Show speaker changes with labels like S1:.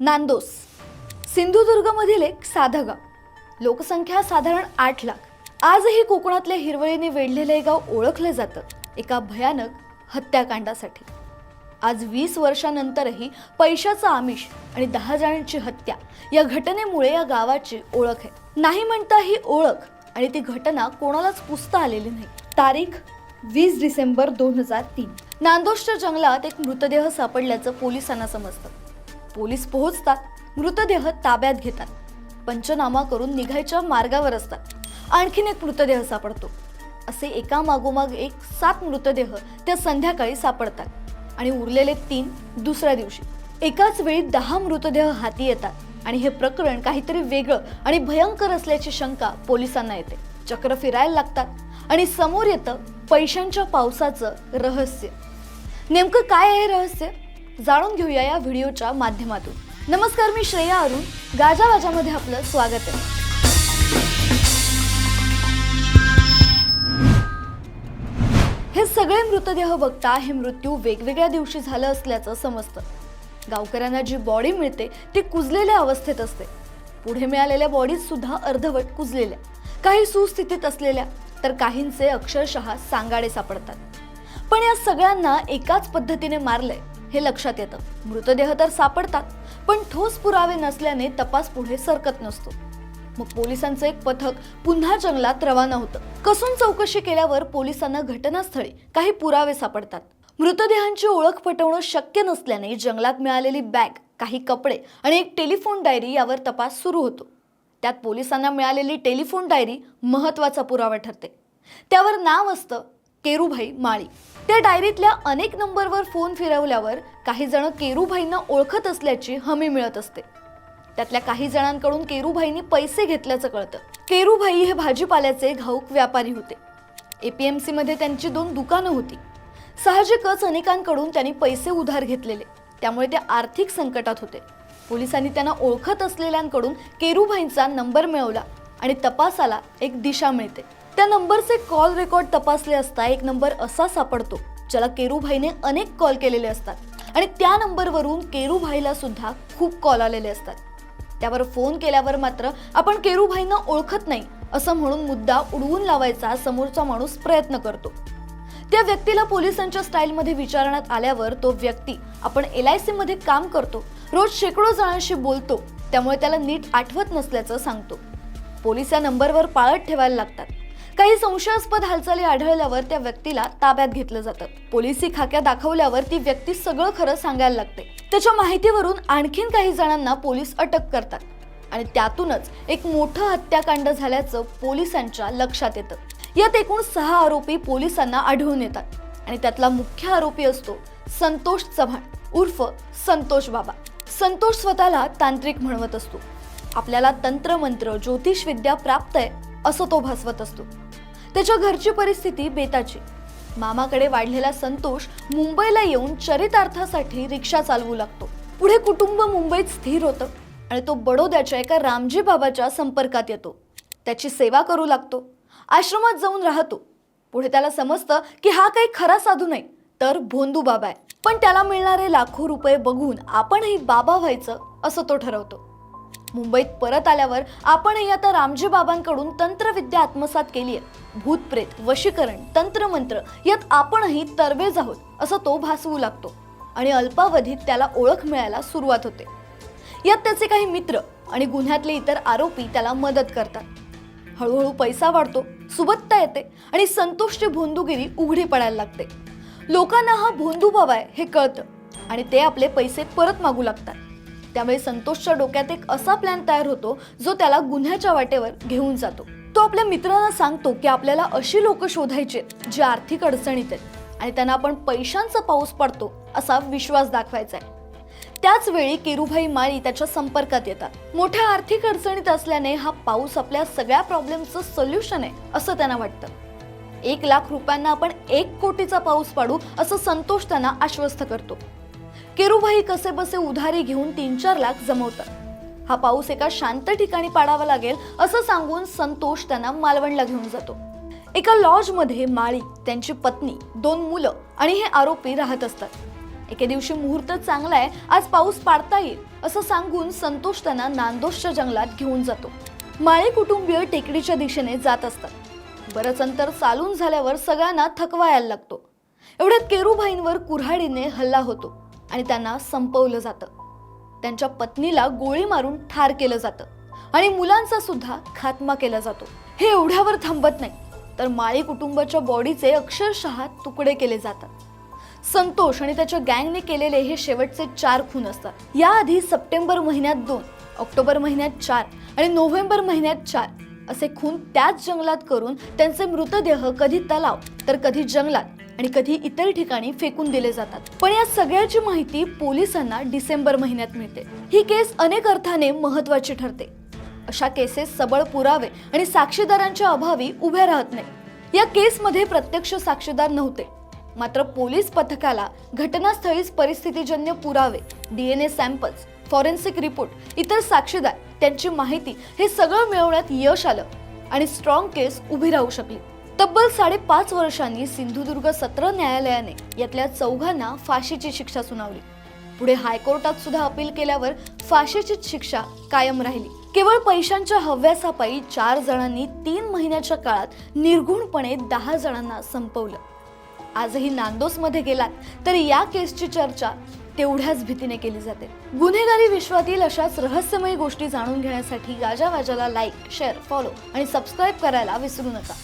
S1: नांदोस. सिंधुदुर्गमधील एक साधं गाव लोकसंख्या साधारण आठ लाख. आजही कोकणातल्या हिरवळीने वेढलेलं हे गाव ओळखलं जातं. एका भयानक हत्याकांडासाठी. आज वीस वर्षानंतरही पैशाचं आमिष आणि दहा जणांची हत्या या घटनेमुळे या गावाची ओळख आहे. नाही म्हणता ही ओळख आणि ती घटना कोणालाच पुसता आलेली नाही. तारीख वीस डिसेंबर दोन हजार तीन. नांदोसच्या जंगलात एक मृतदेह सापडल्याचं पोलिसांना समजतं. पोलीस पोहोचतात मृतदेह ताब्यात घेतात पंचनामा करून निघायच्या मार्गावर असतात. आणखीन एक मृतदेह सापडतो. असे एका मागोमाग एक सात मृतदेह त्या संध्याकाळी सापडतात आणि उरलेले तीन दुसऱ्या दिवशी. एकाच वेळी दहा मृतदेह हाती येतात आणि हे प्रकरण काहीतरी वेगळं आणि भयंकर असल्याची शंका पोलिसांना येते. चक्र फिरायला लागतात आणि समोर येतं पैशांच्या पावसाचं रहस्य. नेमकं काय आहे रहस्य? जाणून घेऊया या व्हिडिओच्या माध्यमातून. नमस्कार मी श्रेया अरुण. गाजावाजामध्ये आपलं स्वागत आहे. हे सगळे मृतदेह बघता हे मृत्यू वेगवेगळ्या दिवशी झालं असल्याचं समजतं. गावकऱ्यांना जी बॉडी मिळते ती कुजलेल्या अवस्थेत असते. पुढे मिळालेल्या बॉडीज सुद्धा अर्धवट कुजलेल्या काही सुस्थितीत असलेल्या तर काहींचे अक्षरशः सांगाडे सापडतात. पण या सगळ्यांना एकाच पद्धतीने मारलंय. हे लक्षात येतं. मृतदेह तर सापडतात पण ठोस पुरावे नसल्याने तपास पुढे सरकत नसतो. मग पोलिसांचं एक पथक पुन्हा जंगलात रवाना होतं. कसून चौकशी केल्यावर पोलिसांना घटनास्थळी काही पुरावे सापडतात. मृतदेहांची ओळख पटवणं शक्य नसल्याने जंगलात मिळालेली बॅग काही कपडे आणि एक टेलिफोन डायरी यावर तपास सुरू होतो. त्यात पोलिसांना मिळालेली टेलिफोन डायरी महत्त्वाचा पुरावा ठरते. त्यावर नाव असतं केरूभाई माळी. त्या डायरीतल्या अनेक नंबरवर फोन फिरवल्यावर काही जण केरूभाईंना ओळखत असल्याची हमी मिळत असते. त्यातल्या काही जणांकडून केरूभाईंनी पैसे घेतल्याचं कळतं. केरूभाई हे भाजीपाल्याचे घाऊक व्यापारी होते. एपीएमसी मध्ये त्यांची दोन दुकानं होती. साहजिकच अनेकांकडून त्यांनी पैसे उधार घेतलेले. त्यामुळे ते आर्थिक संकटात होते. पोलिसांनी त्यांना ओळखत असलेल्यांकडून केरूभाईंचा नंबर मिळवला आणि तपासाला एक दिशा मिळते. त्या नंबरचे कॉल रेकॉर्ड तपासले असता एक नंबर असा सापडतो ज्याला केरूभाईने अनेक कॉल केलेले असतात. आणि त्या नंबरवरून केरूभाईला सुद्धा खूप कॉल आलेले असतात. त्यावर फोन केल्यावर मात्र आपण केरूभाईंना ओळखत नाही असं म्हणून मुद्दा उडवून लावायचा समोरचा माणूस प्रयत्न करतो. त्या व्यक्तीला पोलिसांच्या स्टाईलमध्ये विचारण्यात आल्यावर तो व्यक्ती आपण एल आय सीमध्ये काम करतो रोज शेकडो जणांशी बोलतो त्यामुळे त्याला नीट आठवत नसल्याचं सांगतो. पोलीस या नंबरवर पाळत ठेवायला लागतात. काही संशयास्पद हालचाली आढळल्यावर त्या व्यक्तीला ताब्यात घेतलं जातं. पोलिसी खाक्या दाखवल्यावर ती व्यक्ती सगळं खरं सांगायला लागते. त्याच्या माहितीवरून आणखीन काही जणांना पोलीस अटक करतात. आणि त्यातूनच एक मोठं हत्याकांड झाल्याचं पोलिसांच्या लक्षात येतं. यात एकूण सहा आरोपी पोलिसांना आढळून येतात. आणि त्यातला मुख्य आरोपी असतो संतोष चव्हाण उर्फ संतोष बाबा. संतोष स्वतःला तांत्रिक म्हणवत असतो. आपल्याला तंत्रमंत्र ज्योतिषविद्या प्राप्त आहे असं तो भासवत असतो. त्याच्या घरची परिस्थिती बेताची. मामाकडे वाढलेला संतोष मुंबईला येऊन चरितार्थासाठी रिक्षा चालवू लागतो. पुढे कुटुंब मुंबईत स्थिर होतं आणि तो बडोद्याच्या एका रामजी बाबाच्या संपर्कात येतो. त्याची सेवा करू लागतो. आश्रमात जाऊन राहतो. पुढे त्याला समजतं की हा काही खरा साधू नाही तर भोंदू बाबा आहे. पण त्याला मिळणारे लाखो रुपये बघून आपणही बाबा व्हायचं असं तो ठरवतो. मुंबईत परत आल्यावर आपणही आता रामजी बाबांकडून तंत्रविद्या आत्मसात केली आहे भूतप्रेत वशीकरण तंत्रमंत्र यात आपणही तरबेज आहोत असं तो भासवू लागतो. आणि अल्पावधीत त्याला ओळख मिळायला सुरुवात होते. यात त्याचे काही मित्र आणि गुन्ह्यातले इतर आरोपी त्याला मदत करतात. हळूहळू पैसा वाढतो सुबत्ता येते आणि संतोषची भोंदूगिरी उघडी पडायला लागते. लोकांना हा भोंदू बाबा आहे हे कळतं. आणि ते आपले पैसे परत मागू लागतात. त्यामुळे संतोषच्या डोक्यात एक असा प्लॅन तयार होतो जो त्याला गुन्ह्याच्या वाटेवर घेऊन जातो. तो आपल्या मित्रांना सांगतो की आपल्याला अशी लोक शोधायचे जे आर्थिक अडचणीत आहेत आणि त्यांना आपण पैशांचा पाऊस पडतो असा विश्वास दाखवायचा आहे. त्याच वेळी केरुभाई माळी त्याच्या संपर्कात येतात. मोठ्या आर्थिक अडचणीत असल्याने हा पाऊस आपल्या सगळ्या प्रॉब्लेमचं सोल्युशन आहे असं त्यांना वाटतं. एक लाख रुपयांना आपण एक कोटीचा पाऊस पाडू असं संतोष त्यांना आश्वस्त करतो. केरूभाई कसे बसे उधारी घेऊन तीन चार लाख जमवतात. हा पाऊस एका शांत ठिकाणी पाडावा लागेल असं सांगून संतोष त्यांना मालवणला घेऊन जातो. एका लॉजमध्ये माळी त्यांची पत्नी दोन मुलं आणि हे आरोपी राहत असतात. एके दिवशी मुहूर्त चांगला आहे आज पाऊस पाडता येईल असं सांगून संतोष त्यांना नांदोषच्या जंगलात घेऊन जातो. माळी कुटुंबीय टेकडीच्या दिशेने जात असतात. बरंच अंतर चालून झाल्यावर सगळ्यांना थकवा यायला लागतो. एवढ्यात केरूभाईंवर कुऱ्हाडीने हल्ला होतो. आणि त्यांना संपवलं जातं. त्यांच्या पत्नीला गोळी मारून ठार केलं जातं आणि मुलांचा सुद्धा खात्मा केला जातो. हे एवढ्यावर थांबत नाही तर माळी कुटुंबाच्या बॉडीचे अक्षरशः तुकडे केले जातात. संतोष आणि त्याच्या गँगने केलेले हे शेवटचे चार खून असतात. याआधी सप्टेंबर महिन्यात दोन ऑक्टोबर महिन्यात चार आणि नोव्हेंबर महिन्यात चार असे खून त्याच जंगलात करून त्यांचे मृतदेह कधी तलाव तर कधी जंगलात आणि कधी इतर ठिकाणी फेकून दिले जातात. पण या सगळ्याची माहिती पोलिसांना डिसेंबर महिन्यात मिळते. ही केस अनेक अर्थाने महत्वाची ठरते. अशा केसेस सबळ पुरावे आणि साक्षीदारांच्या अभावी उभ्या राहत नाही. या केसमध्ये प्रत्यक्ष साक्षीदार नव्हते. मात्र पोलीस पथकाला घटनास्थळीच परिस्थितीजन्य पुरावे डीएनए सॅम्पल्स फॉरेन्सिक रिपोर्ट इतर साक्षीदार त्यांची माहिती हे सगळं मिळवण्यात यश आलं आणि स्ट्रॉंग केस उभी राहू शकली. तब्बल साडेपाच वर्षांनी सिंधुदुर्ग सत्र न्यायालयाने यातल्या चौघांना फाशीची शिक्षा सुनावली. पुढे हायकोर्टात सुद्धा अपील केल्यावर फाशीचीच शिक्षा कायम राहिली. केवळ पैशांच्या हव्यासापायी चार जणांनी तीन महिन्याच्या काळात निर्घुणपणे दहा जणांना संपवलं. आजही नांदोसमध्ये गेलात तर या केसची चर्चा तेवढ्याच भीतीने केली जाते. गुन्हेगारी विश्वातील अशाच रहस्यमय गोष्टी जाणून घेण्यासाठी गाजावाजाला लाईक शेअर फॉलो आणि सबस्क्राईब करायला विसरू नका.